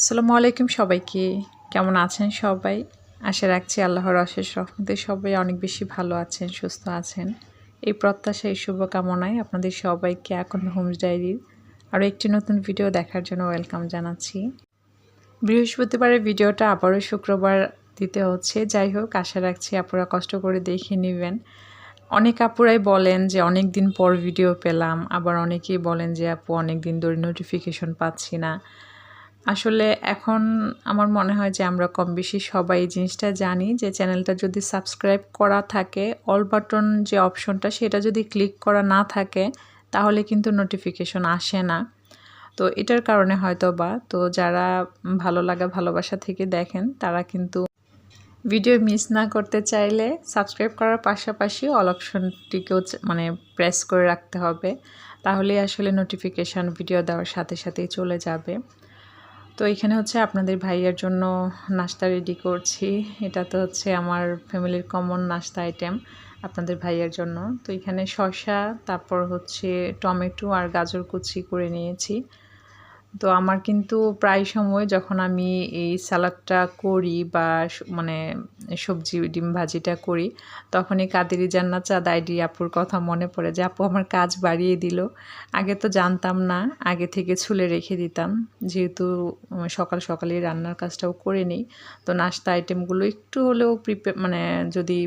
আসসালামু আলাইকুম সবাইকে। কেমন আছেন সবাই? আশা রাখছি আল্লাহর অশেষ রহমতে সবাই অনেক বেশি ভালো আছেন, সুস্থ আছেন। এই প্রত্যাশা এই শুভকামনায় আপনাদের সবাইকে এখন হোমস ডায়েরির আরও একটি নতুন ভিডিও দেখার জন্য ওয়েলকাম জানাচ্ছি। বৃহস্পতিবারের ভিডিওটা আবারও শুক্রবার দিতে হচ্ছে। যাই হোক, আশা রাখছি আপনারা কষ্ট করে দেখে নেবেন। অনেক আপুরাই বলেন যে অনেক দিন পর ভিডিও পেলাম। আবার অনেকেই বলেন যে আপু, অনেক দিন ধরে নোটিফিকেশন পাচ্ছি না। আসলে এখন আমার মনে হয় যে আমরা কম বেশি সবাই এই জিনিসটা জানি যে চ্যানেলটা যদি সাবস্ক্রাইব করা থাকে, অল বাটন যে অপশনটা সেটা যদি ক্লিক করা না থাকে, তাহলে কিন্তু নোটিফিকেশন আসে না। তো এটার কারণে হয়তো বা তো যারা ভালো লাগা ভালোবাসা থেকে দেখেন, তারা কিন্তু ভিডিও মিস না করতে চাইলে সাবস্ক্রাইব করার পাশাপাশি অল অপশনটিকেও মানে প্রেস করে রাখতে হবে। তাহলে আসলে নোটিফিকেশান ভিডিও দেওয়ার সাথে সাথেই চলে যাবে। তো এখানে হচ্ছে আপনাদের ভাইয়ের জন্য নাস্তা রেডি করছি। এটা তো হচ্ছে আমার ফ্যামিলির কমন নাস্তা আইটেম আপনাদের ভাইয়ের জন্য। তো এখানে শসা, তারপর হচ্ছে টমেটো আর গাজর কুচি করে নিয়েছি। তো আমার কিন্তু প্রায় সময় যখন আমি এই স্যালাডটা করি বা মানে সবজি, ডিম ভাজিটা করি, তখনই কাদেরি চাঁদ আইডি আপুর কথা মনে পড়ে যে, আপু, আমার কাজ বাড়িয়ে দিল। আগে তো জানতাম না, আগে থেকে ছুলে রেখে দিতাম। যেহেতু সকাল সকালে রান্নার কাজটাও করে নিই, তো নাস্তা আইটেমগুলো একটু হলেও প্রিপে মানে যদি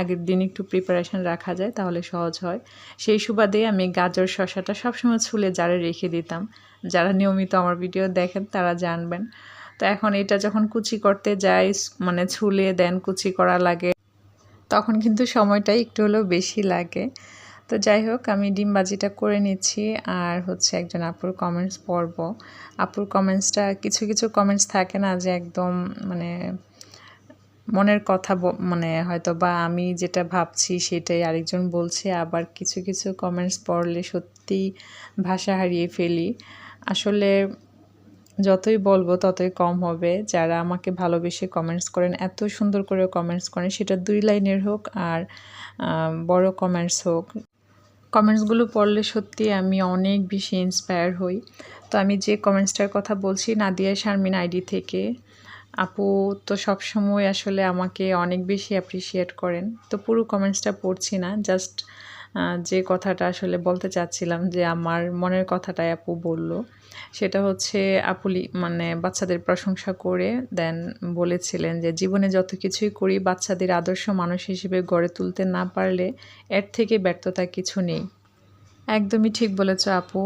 আগের দিন একটু প্রিপারেশান রাখা যায় তাহলে সহজ হয়। সেই সুবাদে আমি গাজর শশাটা সবসময় ছুলে জারে রেখে দিতাম। যারা নিয়মিত আমার ভিডিও দেখেন তারা জানবেন। তো এখন এটা যখন কুচি করতে যাই মানে ছুলে দেন কুচি করা লাগে, তখন কিন্তু সময়টা একটু হলেও বেশি লাগে। তো যাই হোক, আমি ডিম বাজিটা করে নিচ্ছি আর হচ্ছে একজন আপুর কমেন্টস পড়ব। আপুর কমেন্টসটা কিছু কিছু কমেন্টস থাকে না যে একদম মানে মনের কথা মানে হয়তো বা আমি যেটা ভাবছি সেটাই আরেকজন বলছে, আবার কিছু কিছু কমেন্টস পড়লে সত্যিই ভাষা হারিয়ে ফেলি। আসলে যতই বলব ততই কম হবে। যারা আমাকে ভালোবেসে কমেন্টস করেন, এত সুন্দর করে কমেন্টস করেন, সেটা দুই লাইনের হোক আর বড় কমেন্টস হোক। কমেন্টসগুলো পড়লে সত্যি আমি অনেক বেশি ইন্সপায়ার হই। তো আমি যে কমেন্টসটার কথা বলছি, নাদিয়া শারমিন আইডি থেকে। আপু তো সব সময় আসলে আমাকে অনেক বেশি অ্যাপ্রিসিয়েট করেন। তো পুরো কমেন্টসটা পড়ছি না জাস্ট যে কথাটা আসলে বলতে চাচ্ছিলাম যে আমার মনের কথাটাই আপু বলল। সেটা হচ্ছে আপুলি মানে বাচ্চাদের প্রশংসা করে দেন বলেছিলেন যে জীবনে যত কিছুই করি, বাচ্চাদের আদর্শ মানুষ হিসেবে গড়ে তুলতে না পারলে এর থেকে ব্যর্থতা কিছু নেই। একদমই ঠিক বলেছ আপু।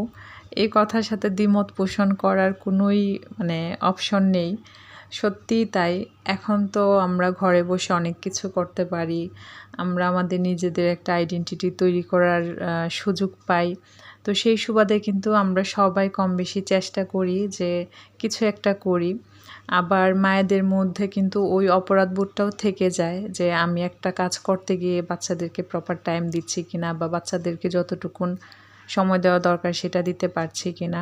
এই কথার সাথে দ্বিমত পোষণ করার কোনোই মানে অপশন নেই। সত্যিই তাই। এখন তো আমরা ঘরে বসে অনেক কিছু করতে পারি। আমরা আমাদের নিজেদের একটা আইডেন্টিটি তৈরি করার সুযোগ পাই। তো সেই সুবাদে কিন্তু আমরা সবাই কম বেশি চেষ্টা করি যে কিছু একটা করি। আবার মায়েদের মধ্যে কিন্তু ওই অপরাধবোধটাও থেকে যায় যে আমি একটা কাজ করতে গিয়ে বাচ্চাদেরকে প্রপার টাইম দিচ্ছি কিনা বা বাচ্চাদেরকে যতটুকুন সময় দেওয়া দরকার সেটা দিতে পারছি কিনা।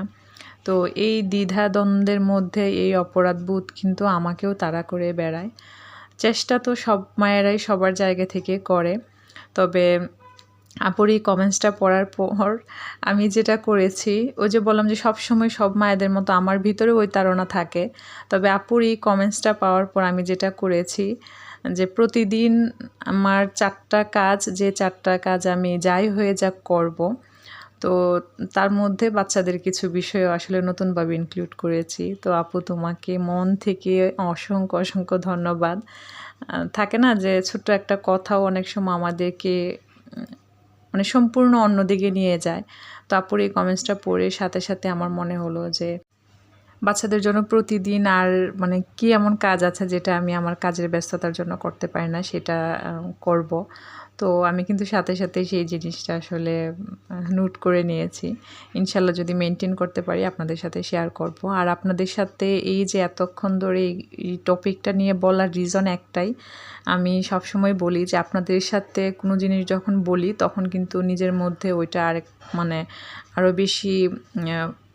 তো এই দ্বিধাদ্বন্দ্বের মধ্যে এই অপরাধবোধ কিন্তু আমাকেও তাড়া করে বেড়ায়। চেষ্টা তো সব মায়েরাই সবার জায়গা থেকে করে। তবে আপুর এই কমেন্টসটা পড়ার পর আমি যেটা করেছি ওই যে বললাম যে সব সময় সব মায়েদের মতো আমার ভিতরে ওই তাড়না থাকে। তবে আপুর এই কমেন্টসটা পাওয়ার পর আমি যেটা করেছি যে প্রতিদিন আমার চারটা কাজ, যে চারটা কাজ আমি যাই হয়ে যাক করব তো তার মধ্যে বাচ্চাদের কিছু বিষয়ও আসলে নতুনভাবে ইনক্লুড করেছি। তো আপু, তোমাকে মন থেকে অসংখ্য অসংখ্য ধন্যবাদ। থাকে না যে ছোট্ট একটা কথাও অনেক সময় আমাদেরকে মানে সম্পূর্ণ অন্যদিকে নিয়ে যায়। তো আপুর এই কমেন্টসটা পড়ে সাথে সাথে আমার মনে হলো যে বাচ্চাদের জন্য প্রতিদিন আর মানে কি এমন কাজ আছে যেটা আমি আমার কাজের ব্যস্ততার জন্য করতে পারি না, সেটা করব। তো আমি কিন্তু সাথে সাথে সেই জিনিসটা আসলে নোট করে নিয়েছি। ইনশাল্লাহ যদি মেনটেন করতে পারি, আপনাদের সাথে শেয়ার করব। আর আপনাদের সাথে এই যে এতক্ষণ ধরে এই টপিকটা নিয়ে বলার রিজন একটাই, আমি সবসময় বলি যে আপনাদের সাথে কোনো জিনিস যখন বলি, তখন কিন্তু নিজের মধ্যে ওইটা আরেক মানে আরও বেশি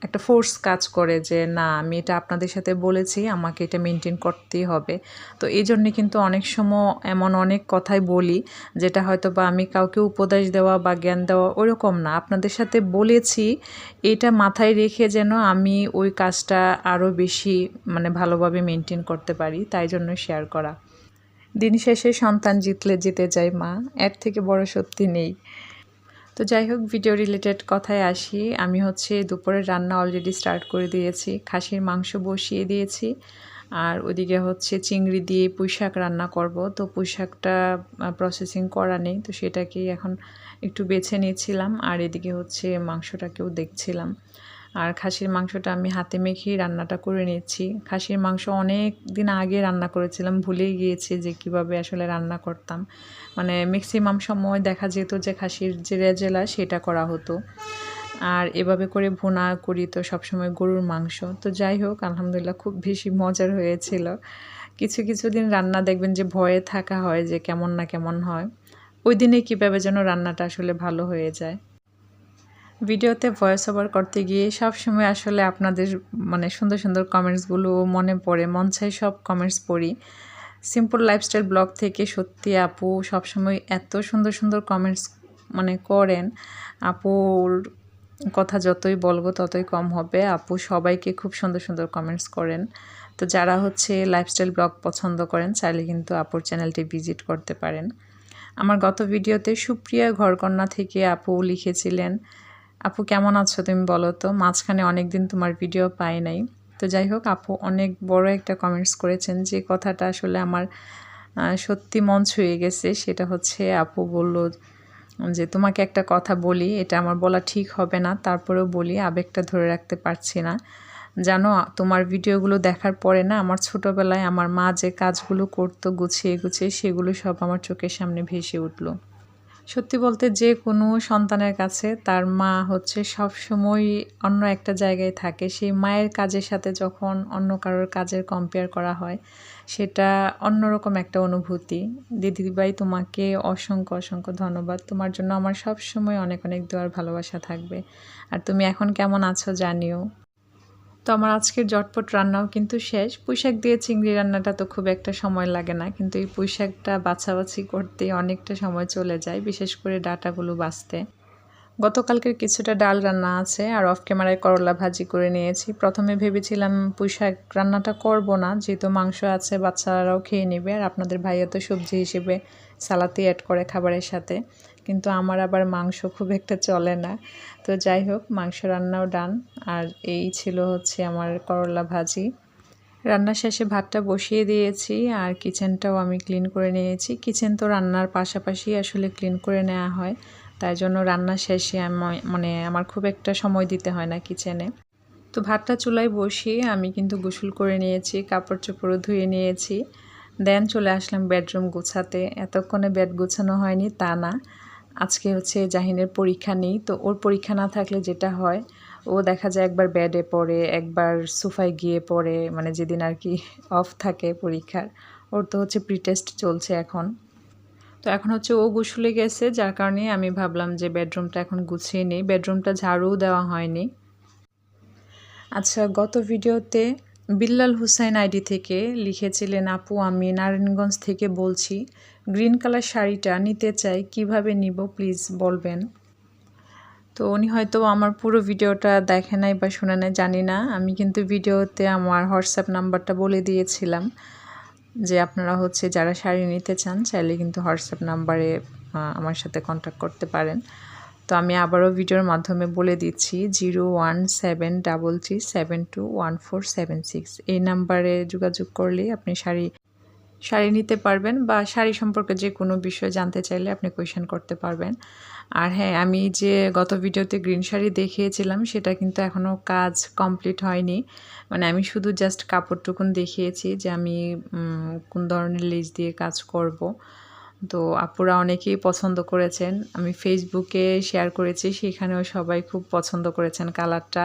একটা ফোর্স কাজ করে যে, না, আমি এটা আপনাদের সাথে বলেছি, আমাকে এটা মেনটেন করতেই হবে। তো এই জন্যে কিন্তু অনেক সময় এমন অনেক কথাই বলি, যেটা হয়তো বা আমি কাউকে উপদেশ দেওয়া বা জ্ঞান দেওয়া ওরকম না। আপনাদের সাথে বলেছি, এটা মাথায় রেখে যেন আমি ওই কাজটা আরও বেশি মানে ভালোভাবে মেনটেন করতে পারি, তাই জন্য শেয়ার করা। দিন শেষে সন্তান জিতলে জিতে যায় মা, এর থেকে বড় সত্যি নেই। তো যাই হোক ভিডিও রিলেটেড কথায় আসি। আমি হচ্ছে দুপুরের রান্না অলরেডি স্টার্ট করে দিয়েছি। খাসির মাংস বসিয়ে দিয়েছি। আর ওদিকে হচ্ছে চিংড়ি দিয়ে পুঁইশাক রান্না করব। তো পুঁইশাকটা প্রসেসিং করা নেই। তো সেটাকেই এখন একটু বেছে নিয়েছিলাম। আর এদিকে হচ্ছে মাংসটাকেও দেখছিলাম। আর খাসির মাংসটা আমি হাতে মেখেই রান্নাটা করে নিচ্ছি খাসির মাংস অনেক দিন আগে রান্না করেছিলাম, ভুলেই গিয়েছি যে কীভাবে আসলে রান্না করতাম। মানে ম্যাক্সিমাম সময় দেখা যেত যে খাসির যে রেজেলা সেটা করা হতো। আর এভাবে করে ভুনা করি তো সবসময় গরুর মাংস। তো যাই হোক, আলহামদুলিল্লাহ খুব বেশি মজার হয়েছিল। কিছু কিছু দিন রান্না দেখবেন যে ভয়ে থাকা হয় যে কেমন না কেমন হয়। ওই দিনে কীভাবে যেন রান্নাটা আসলে ভালো হয়ে যায়। ভিডিওতে ভয়েস ওভার করতে গিয়ে সব সময় আসলে আপনাদের মানে সুন্দর সুন্দর কমেন্টসগুলো মনে পড়ে, মন চাই সব কমেন্টস পড়ি। সিম্পল লাইফস্টাইল ব্লগ থেকে সত্যি আপু সবসময় এত সুন্দর সুন্দর কমেন্টস মানে করেন। আপুর কথা যতই বলব ততই কম হবে। আপু সবাইকে খুব সুন্দর সুন্দর কমেন্টস করেন। তো যারা হচ্ছে লাইফস্টাইল ব্লগ পছন্দ করেন চাইলে কিন্তু আপুর চ্যানেলটি ভিজিট করতে পারেন। আমার গত ভিডিওতে সুপ্রিয়া ঘরকন্যা থেকে আপু লিখেছিলেন আপু, কেমন আছো তুমি বলো তো? মাঝখানে অনেক দিন তোমার ভিডিও পাই নাই। তো যাই হোক, আপু অনেক বড় একটা কমেন্টস করেছেন যে কথাটা আসলে আমার সত্যি মন ছুঁয়ে গেছে। সেটা হচ্ছে আপু বলল যে, তোমাকে একটা কথা বলি, এটা আমার বলা ঠিক হবে না। তারপরেও বলি, আবেগটা ধরে রাখতে পারছি না। জানো, তোমার ভিডিওগুলো দেখার পরে না, আমার ছোটোবেলায় আমার মা যে কাজগুলো করতো গুছিয়ে গুছিয়ে, সেগুলো সব আমার চোখের সামনে ভেসে উঠল। সত্যি বলতে যে কোনো সন্তানের কাছে তার মা হচ্ছে সব সময় অন্য একটা জায়গায় থাকে। সেই মায়ের কাজের সাথে যখন অন্য কারোর কাজের কম্পেয়ার করা হয়, সেটা অন্যরকম একটা অনুভূতি। দিদিভাই, তোমাকে অসংখ্য অসংখ্য ধন্যবাদ। তোমার জন্য আমার সব সময় অনেক অনেক দোয়ার ভালোবাসা থাকবে। আর তুমি এখন কেমন আছো জানিও। তো আমার আজকের জটপট রান্নাও কিন্তু শেষ। পুঁইশাক দিয়ে চিংড়ি রান্নাটা তো খুব একটা সময় লাগে না, কিন্তু এই পুঁইশাকটা বাছাবাছি করতে অনেকটা সময় চলে যায়, বিশেষ করে ডাটাগুলো বাছতে। গতকালকের কিছুটা ডাল রান্না আছে, আর অফ ক্যামেরায় করলা ভাজি করে নিয়েছি। প্রথমে ভেবেছিলাম পুঁইশাক রান্নাটা করব না, যেহেতু মাংস আছে, বাচ্চারাও খেয়ে নেবে, আর আপনাদের ভাইয়া তো সবজি হিসেবে সালাতে অ্যাড করে খাবারের সাথে। কিন্তু আমার আবার মাংস খুব একটা চলে না। তো যাই হোক, মাংস রান্নাও ডান। আর এই ছিল হচ্ছে আমার করলা ভাজি। রান্না শেষে ভাতটা বসিয়ে দিয়েছি আর কিচেনটাও আমি ক্লিন করে নিয়েছি। কিচেন তো রান্নার পাশাপাশি আসলে ক্লিন করে নেওয়া হয়। তাই জন্য রান্না শেষে মানে আমার খুব একটা সময় দিতে হয় না কিচেনে। তো ভাতটা চুলায় বসিয়ে আমি কিন্তু গোসল করে নিয়েছি, কাপড় চোপড়ও ধুয়ে নিয়েছি। দেন চলে আসলাম বেডরুম গুছাতে। এতক্ষণে বেড গুছানো হয়নি, তা না। আজকে হচ্ছে জাহিনের পরীক্ষা নেই, তো ওর পরীক্ষা না থাকলে যেটা হয়, ও দেখা যায় একবার বেডে পড়ে, একবার সোফায় গিয়ে পড়ে মানে যেদিন আর কি অফ থাকে পরীক্ষার, ওর তো হচ্ছে প্রিটেস্ট চলছে এখন। তো এখন হচ্ছে ও গুছলে গেছে, যার কারণে আমি ভাবলাম যে বেডরুমটা এখন গুছিয়ে নিই বেডরুমটা ঝাড়ুও দেওয়া হয়নি। আচ্ছা গত ভিডিওতে বিল্লাল হুসাইন আইডি থেকে লিখেছিলেন, আপু, আমি নারায়ণগঞ্জ থেকে বলছি গ্রিন কালার শাড়িটা নিতে চাই, কীভাবে নিব প্লিজ বলবেন? তো উনি হয়তো আমার পুরো ভিডিওটা দেখে নাই বা শুনে নাই, জানি না। আমি কিন্তু ভিডিওতে আমার হোয়াটসঅ্যাপ নাম্বারটা বলে দিয়েছিলাম যে আপনারা হচ্ছে যারা শাড়ি নিতে চান, চাইলে কিন্তু হোয়াটসঅ্যাপ নাম্বারে আমার সাথে কন্ট্যাক্ট করতে পারেন। তো আমি আবারও ভিডিওর মাধ্যমে বলে দিচ্ছি, zero one seven double three seven two one four seven six. এই নাম্বারে যোগাযোগ করলেই আপনি শাড়ি শাড়ি নিতে পারবেন বা শাড়ি সম্পর্কে যে কোনো বিষয় জানতে চাইলে আপনি কোয়েশন করতে পারবেন। আর হ্যাঁ আমি যে গত ভিডিওতে গ্রিন শাড়ি দেখিয়েছিলাম, সেটা কিন্তু এখনও কাজ কমপ্লিট হয়নি। মানে আমি শুধু জাস্ট কাপড়টুকুন দেখিয়েছি যে আমি কোন ধরনের লেজ দিয়ে কাজ করব। তো আপুরা অনেকেই পছন্দ করেছেন। আমি ফেসবুকে শেয়ার করেছি, সেখানেও সবাই খুব পছন্দ করেছেন কালারটা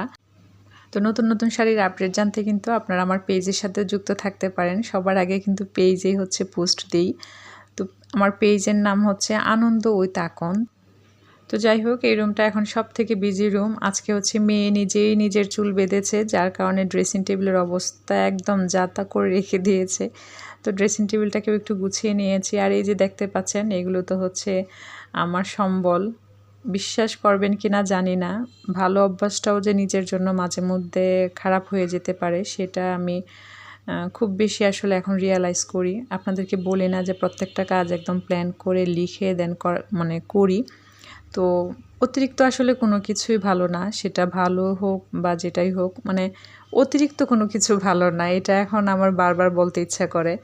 তো নতুন নতুন শাড়ির আপডেট জানতে কিন্তু আপনারা আমার পেজের সাথে যুক্ত থাকতে পারেন। সবার আগে কিন্তু পেজেই হচ্ছে পোস্ট দিই। তো আমার পেজের নাম হচ্ছে আনন্দ ওই তাকন। তো যাই হোক, এই রুমটা এখন সব থেকে বিজি রুম আজকে হচ্ছে মেয়ে নিজেই নিজের চুল বেঁধেছে, যার কারণে ড্রেসিং টেবিলের অবস্থা একদম যাতা করে রেখে দিয়েছে। তো ড্রেসিং টেবিলটাকেও একটু গুছিয়ে নিয়েছি। আর এই যে দেখতে পাচ্ছেন, এগুলো তো হচ্ছে আমার সম্বল। বিশ্বাস করবেন কি না জানি না। ভালো অভ্যাসটাও যে নিজের জন্য মাঝে মধ্যে খারাপ হয়ে যেতে পারে, সেটা আমি খুব বেশি আসলে এখন রিয়ালাইজ করি। আপনাদেরকে বলি না যে প্রত্যেকটা কাজ একদম প্ল্যান করে লিখে দেন মানে করি। তো অতিরিক্ত আসলে কোনো কিছুই ভালো না, সেটা ভালো হোক বা যেটাই হোক মানে অতিরিক্ত কোনো কিছু ভালো না, এটা এখন আমার বারবার বলতে ইচ্ছা করে।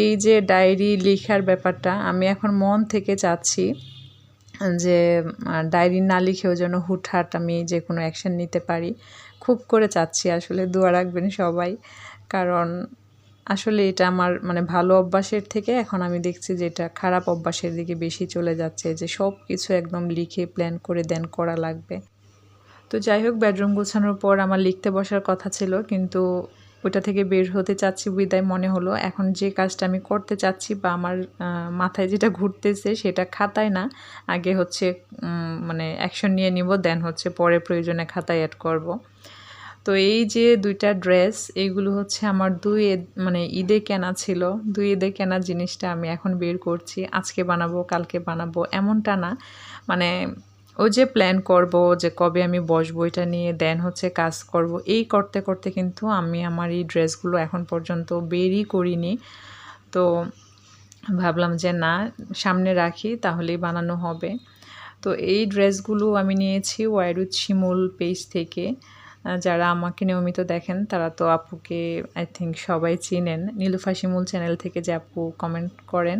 এই যে ডায়েরি লেখার ব্যাপারটা, আমি এখন মন থেকে চাচ্ছি যে ডায়েরি না লিখেও যেন হুটহাট আমি যে কোনো অ্যাকশন নিতে পারি। খুব করে চাচ্ছি আসলে, দোয়া রাখবেন সবাই। কারণ আসলে এটা আমার মানে ভালো অভ্যাসের থেকে এখন আমি দেখছি যে এটা খারাপ অভ্যাসের দিকে বেশি চলে যাচ্ছে, যে সব কিছু একদম লিখে প্ল্যান করে দেন করা লাগবে। তো যাই হোক বেডরুম গোছানোর পর আমার লিখতে বসার কথা ছিল, কিন্তু ওইটা থেকে বের হতে চাচ্ছি বিদায় মনে হলো। এখন যে কাজটা আমি করতে চাচ্ছি বা আমার মাথায় যেটা ঘুরতেছে সেটা খাতায় না। আগে হচ্ছে মানে অ্যাকশন নিয়ে নিব দেন হচ্ছে পরে প্রয়োজনে খাতায় অ্যাড করব। তো এই যে দুইটা ড্রেস এইগুলো হচ্ছে আমার দুই মানে ঈদে কেনা ছিল। দুই ঈদে কেনা জিনিসটা আমি এখন বের করছি। আজকে বানাবো, কালকে বানাবো, এমনটা না। মানে ও যে প্ল্যান করব, যে কবে আমি বসবো, এটা নিয়ে দেন হচ্ছে কাজ করব, এই করতে করতে কিন্তু আমি আমার এই ড্রেসগুলো এখন পর্যন্ত বেরই করিনি। তো ভাবলাম যে না, সামনে রাখি, তাহলেই বানানো হবে। তো এই ড্রেসগুলো আমি নিয়েছি ওয়াইরুদ শিমুল পেজ থেকে। যারা আমাকে নিয়মিত দেখেন, তারা তো আপুকে আই থিঙ্ক সবাই চিনেন। নীলুফা শিমুল চ্যানেল থেকে যে আপু কমেন্ট করেন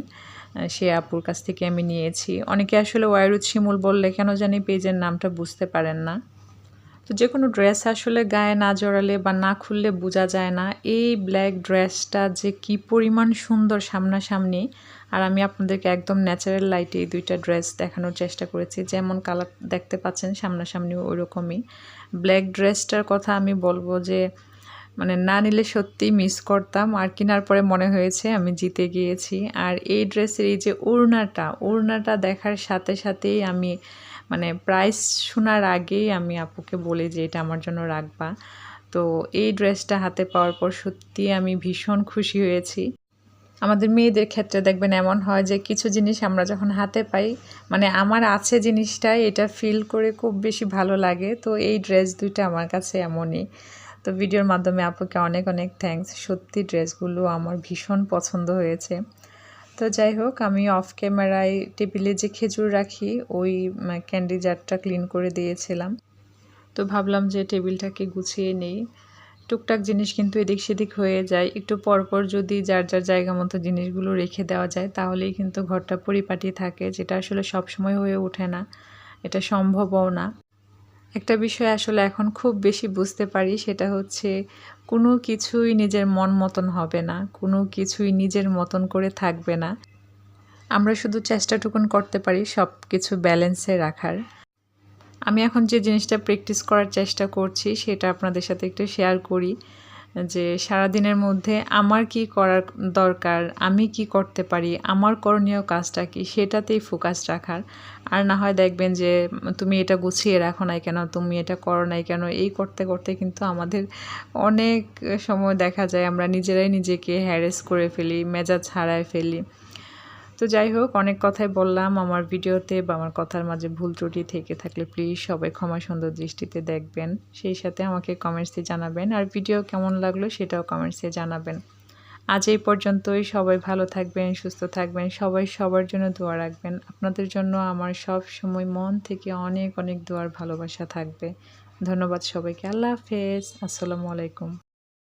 সে আপুর কাছ থেকে আমি নিয়েছি। অনেকে আসলে ওয়াইরুদ শিমুল বললে কেন জানি পেজের নামটা বুঝতে পারেন না। তো যে কোনো ড্রেস আসলে গায়ে না জড়ালে বা না খুললে বোঝা যায় না। এই ব্ল্যাক ড্রেসটা যে কি পরিমাণ সুন্দর সামনাসামনি, আর আমি আপনাদেরকে একদম ন্যাচারাল লাইটে এই দুইটা ড্রেস দেখানোর চেষ্টা করেছি। যেমন কালার দেখতে পাচ্ছেন সামনাসামনি ওই রকমই ব্ল্যাক ড্রেসটার কথা আমি বলব যে মানে না নিলে সত্যিই মিস করতাম। আর কেনার পরে মনে হয়েছে আমি জিতে গিয়েছি। আর এই ড্রেসের এই যে ওড়নাটা ওড়নাটা দেখার সাথে সাথেই আমি মানে প্রাইস শোনার আগেই আমি আপুকে বলি যে, এটা আমার জন্য রাখবা। তো এই ড্রেসটা হাতে পাওয়ার পর সত্যি আমি ভীষণ খুশি হয়েছি। আমাদের মেয়েদের ক্ষেত্রে দেখবেন এমন হয় যে, কিছু জিনিস আমরা যখন হাতে পাই মানে আমার আছে জিনিসটা এটা ফিল করে খুব বেশি ভালো লাগে। তো এই ড্রেস দুইটা আমার কাছে এমনই। তো ভিডিওর মাধ্যমে আপুকে অনেক অনেক থ্যাংকস সত্যি ড্রেসগুলো আমার ভীষণ পছন্দ হয়েছে। তো যাই হোক, আমি অফ ক্যামেরায় টেবিলে যে খেজুর রাখি, ওই ক্যান্ডি জারটা ক্লিন করে দিয়েছিলাম। তো ভাবলাম যে টেবিলটাকে গুছিয়ে নেই। টুকটাক জিনিস কিন্তু এদিক সেদিক হয়ে যায়। একটু পরপর যদি যার যার জায়গা মতো জিনিসগুলো রেখে দেওয়া যায়, তাহলেই কিন্তু ঘরটা পরিপাটি থাকে, যেটা আসলে সব সময় হয়ে ওঠে না। এটা সম্ভবও না। একটা বিষয় আসলে এখন খুব বেশি বুঝতে পারি, সেটা হচ্ছে কোনো কিছুই নিজের মন মতন হবে না, কোনো কিছুই নিজের মতন করে থাকবে না। আমরা শুধু চেষ্টাটুকুন করতে পারি সব কিছু ব্যালেন্সে রাখার। আমি এখন যে জিনিসটা প্র্যাকটিস করার চেষ্টা করছি, সেটা আপনাদের সাথে একটু শেয়ার করি। যে সারাদিনের মধ্যে আমার কি করার দরকার, আমি কি করতে পারি, আমার করণীয় কাজটা কি, সেটাতেই ফোকাস রাখার। আর না হয় দেখবেন যে তুমি এটা গুছিয়ে রাখো নাই কেন, তুমি এটা করো নাই কেন, এই করতে করতে কিন্তু আমাদের অনেক সময় দেখা যায় আমরা নিজেরাই নিজেকে হ্যারেস করে ফেলি, মেজাজ হারায় ফেলি। তো যাই হোক, অনেক কথাই বললাম আমার ভিডিওতে বা আমার কথার মাঝে ভুল ত্রুটি থেকে থাকলে প্লিজ সবাই ক্ষমা সুন্দর দৃষ্টিতে দেখবেন। সেই সাথে আমাকে কমেন্টসে জানাবেন আর ভিডিও কেমন লাগল সেটাও কমেন্টসে জানাবেন। আজ এই পর্যন্তই, সবাই ভালো থাকবেন, সুস্থ থাকবেন, সবাই সবার জন্য দোয়া রাখবেন। আপনাদের জন্য আমার সব সময় মন থেকে অনেক অনেক দোয়ার ভালোবাসা থাকবে। ধন্যবাদ সবাইকে, আল্লাহ হাফেজ, আসসালামু আলাইকুম।